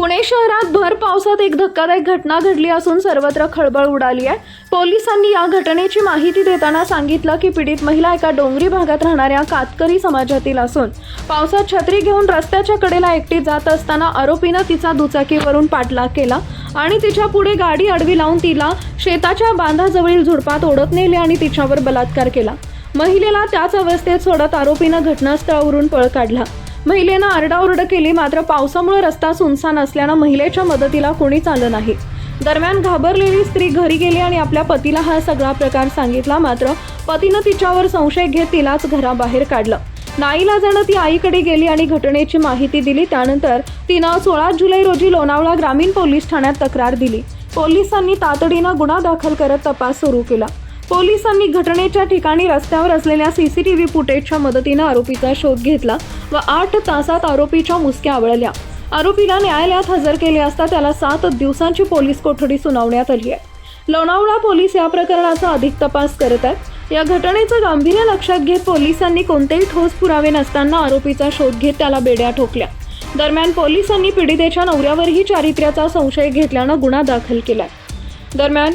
पुणे शहरात भर पावसात एक धक्कादायक घटना घडली असून सर्वत्र खळबळ उडाली आहे. पोलिसांनी या घटनेची माहिती देताना सांगितलं की पीडित महिला एका डोंगरी भागात राहणाऱ्या कातकरी समाजातील असून पावसात छत्री घेऊन रस्त्याच्या कडेला एकटी जात असताना आरोपीनं तिचा दुचाकीवरून पाठलाग केला आणि तिच्या पुढे गाडी अडवी लावून तिला शेताच्या बांधाजवळील झुडपात ओढत नेले आणि तिच्यावर बलात्कार केला. महिलेला त्याच अवस्थेत सोडत आरोपीनं घटनास्थळावरून पळ काढला. महिलेनं आरडाओरड केली मात्र पावसामुळे रस्ता सुनसान असल्यानं महिलेच्या मदतीला कोणीच आलं नाही. दरम्यान घाबरलेली स्त्री घरी गेली आणि आपल्या पतीला हा सगळा प्रकार सांगितला मात्र पतीनं तिच्यावर संशय घेत तिलाच घराबाहेर काढलं. नाईलाजानं ती आईकडे गेली आणि घटनेची माहिती दिली त्यानंतर तिनं सोळा जुलै रोजी लोणावळा ग्रामीण पोलीस ठाण्यात तक्रार दिली. पोलिसांनी तातडीनं गुन्हा दाखल करत तपास सुरू केला. पोलिसांनी घटनेच्या ठिकाणी रस्त्यावर असलेल्या सीसीटीव्ही फुटेजच्या मदतीनं आरोपीचा शोध घेतला व आठ तासात आरोपीच्या मुसक्या आवळल्या. आरोपीला न्यायालयात हजर केले असता त्याला सात दिवसांची पोलीस कोठडी सुनावण्यात आली आहे. लोणावळा पोलीस या प्रकरणाचा अधिक तपास करत आहेत. या घटनेचं गांभीर्य लक्षात घेत पोलिसांनी कोणतेही ठोस पुरावे नसताना आरोपीचा शोध घेत त्याला बेड्या ठोकल्या. दरम्यान पोलिसांनी पीडितेच्या नवऱ्यावरही चारित्र्याचा संशय घेतल्यानं गुन्हा दाखल केला दरम्यान